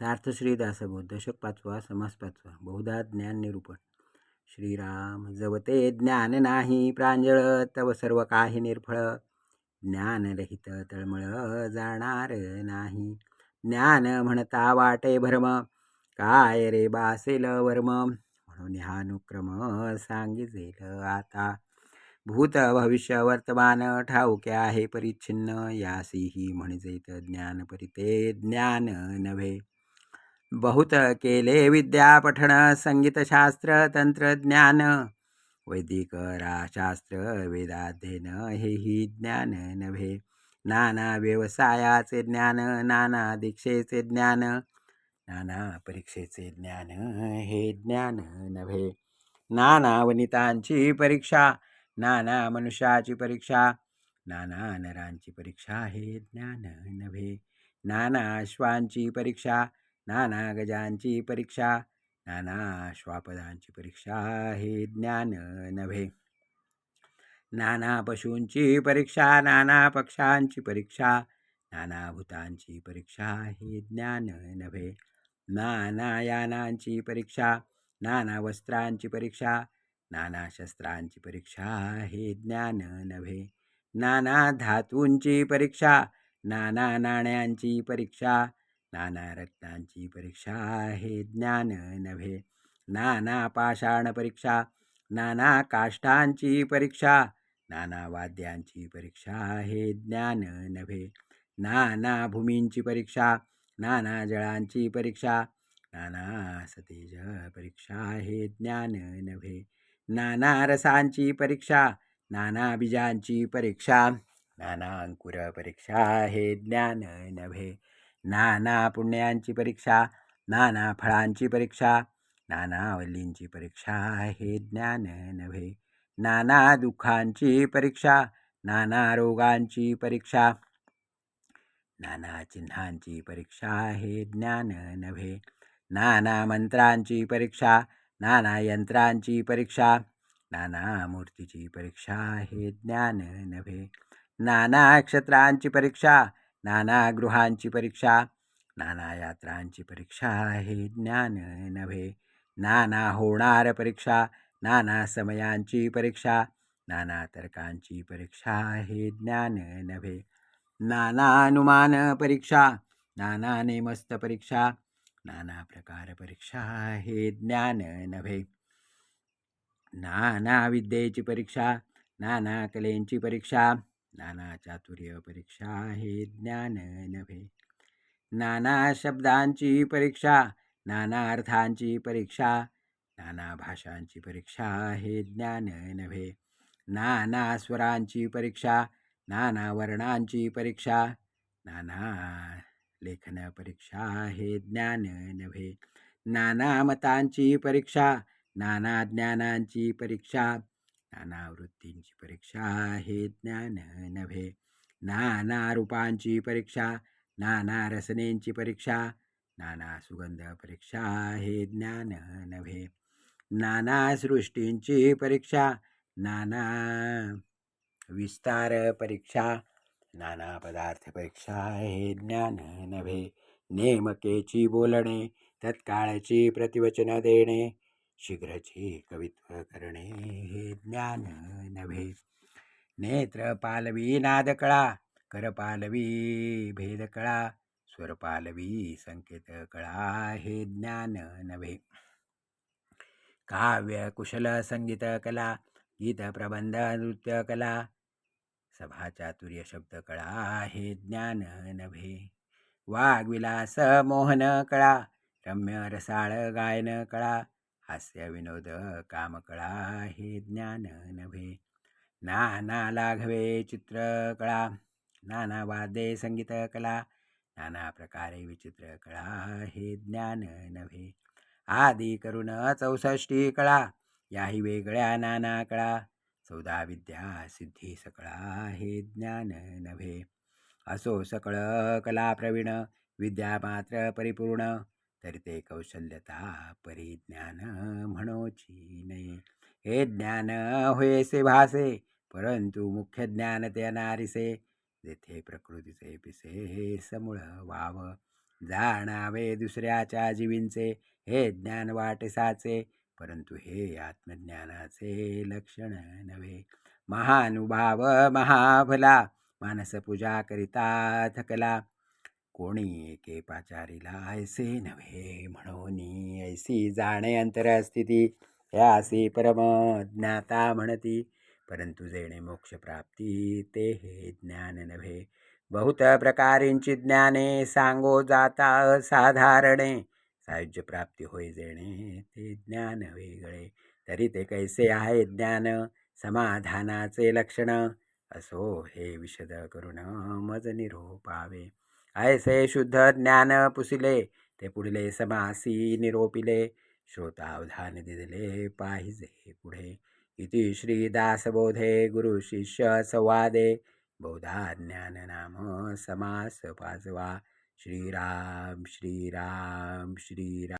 सार्थ दासबोध दशक पाचवा समास पाचवा बहुधा ज्ञान निरूपण. श्रीराम जवते ज्ञान नाही प्रांजळ तव सर्व काही निर्फळ. ज्ञानरहित तळमळ जाणार नाही. ज्ञान म्हणता वाटे भरम काय रे बासेल वर्म? म्हणून हा अनुक्रम सांगिजेल आता. भूत भविष्य वर्तमान ठाऊके आहे परिच्छिन्न यासीही म्हणजे ज्ञान परिते ज्ञान नव्हे. बहुत केले विद्या पठण संगीतशास्त्र तंत्रज्ञान वैदिक शास्त्र वेदाध्ययन हेही ज्ञान नव्हे. नाना व्यवसायाचे ज्ञान नाना दीक्षेचे ज्ञान नाना परीक्षेचे ज्ञान हे ज्ञान नव्हे. नाना वनितांची परीक्षा नाना मनुष्याची परीक्षा नाना नरांची परीक्षा हे ज्ञान नव्हे. नाना अश्वांची परीक्षा नाना गजांची परीक्षा नाना श्वापदांची परीक्षा हे ज्ञान नव्हे नाना पशूंची परीक्षा नाना पक्षांची परीक्षा नाना भूतांची परीक्षा हे ज्ञान नव्हे नाना यानांची परीक्षा नाना वस्त्रांची परीक्षा नाना शस्त्रांची परीक्षा हे ज्ञान नव्हे नाना धातूंची परीक्षा नाना नाण्यांची परीक्षा नाना रत्नांची परीक्षा आहे ज्ञान नव्हे नाना पाषाण परीक्षा नाना काष्ठांची परीक्षा नाना वाद्यांची परीक्षा हे ज्ञान नव्हे नाना भूमींची परीक्षा नाना जळांची परीक्षा नाना सतेज परीक्षा आहे ज्ञान नव्हे नाना रसांची परीक्षा नाना बीजांची परीक्षा नाना अंकुर परीक्षा आहे ज्ञान नव्हे नाना पुण्यांची परीक्षा नाना फळांची परीक्षा नाना वल्लींची परीक्षा हे ज्ञान नव्हे. नाना दुःखांची परीक्षा नाना रोगांची परीक्षा नाना चिन्हांची परीक्षा हे ज्ञान नव्हे. नाना मंत्रांची परीक्षा नाना यंत्रांची परीक्षा नाना मूर्तीची परीक्षा हे ज्ञान नव्हे. नाना क्षेत्रांची परीक्षा नाना गृहांची परीक्षा नाना यात्रांची परीक्षा हे ज्ञान नव्हे. नाना होणार परीक्षा नाना समयांची परीक्षा नाना तर्कांची परीक्षा हे ज्ञान नव्हे. नाना अनुमान परीक्षा नाना नेमस्त परीक्षा नाना प्रकार परीक्षा हे ज्ञान नव्हे. नाना विद्येची परीक्षा नाना कलेंची परीक्षा नाना चातुर्य परीक्षा हे ज्ञान नव्हे. नाना शब्दांची परीक्षा नाना अर्थांची परीक्षा नाना भाषांची परीक्षा हे ज्ञान नव्हे. नाना स्वरांची परीक्षा नाना वर्णांची परीक्षा नाना लेखन परीक्षा हे ज्ञान नव्हे. नाना मतांची परीक्षा नाना ज्ञानांची परीक्षा नाना वृत्तींची परीक्षा हे ज्ञान नव्हे नाना रूपांची परीक्षा नाना रसनेंची परीक्षा नाना सुगंध परीक्षा हे ज्ञान नव्हे नाना सृष्टींची परीक्षा नाना विस्तार परीक्षा नाना पदार्थ परीक्षा हे ज्ञान नव्हे नेमकेची बोलणे तत्काळची प्रतिवचन देणे शीघ्रची कवित्व करणे हे ज्ञान नव्हे. नेत्र पालवी नादकळा करपालवी भेदकळा स्वरपालवी संकेत कळा हे ज्ञान नव्हे. काव्य कुशल संगीत कला गीत प्रबंध नृत्य कला सभाचातुर्य शब्द कळा हे ज्ञान नव्हे. वाग्विलास मोहन कळा रम्य रसाळ गायन कळा हास्य विनोद कामकळा हे ज्ञान नव्हे नाना लाघवे चित्रकळा नाना वाद्ये संगीत कला नाना प्रकारे विचित्र कळा हे ज्ञान नव्हे आदी करून चौसष्टी कळा याही वेगळ्या नाना कळा चौदा विद्या सिद्धी सकळा हे ज्ञान नव्हे असो सकळ कला प्रवीण विद्या मात्र परिपूर्ण तर ते कौशल्यता परिज्ञान म्हणोची नये. हे ज्ञान होयसे भासे परंतु मुख्य ज्ञान ते अनारिसे जेथे प्रकृतीचे पिसे हे समूळ वाव जाणावे दुसऱ्याच्या जीवींचे हे ज्ञान वाटसाचे. परंतु हे आत्मज्ञानाचे लक्षण नव्हे. महानुभाव महाभला मानस पूजा करिता थकला. कोणी एके पाचारीला ऐसे नव्हे म्हणून ऐसी जाणे अंतरस्थिती. यासी परम ज्ञाता म्हणती. परंतु जेणे मोक्षप्राप्ती ते हे ज्ञान नव्हे. बहुत प्रकारींची ज्ञाने सांगो जाता असाधारणे. सायुज्य प्राप्ती होय जेणे ते ज्ञान वेगळे. तरी ते कैसे आहे ज्ञान? समाधानाचे लक्षण. असो हे विशद करून मज निरोपावे. ऐसे शुद्ध ज्ञान पुसिले ते पुढले समासी निरोपिले श्रोतावधान दिले पाहिजे पुढे. इति श्रीदासबोधे गुरु शिष्य संवादे. बहुधा ज्ञान नाम समास पाचवा श्रीराम श्रीराम श्रीराम.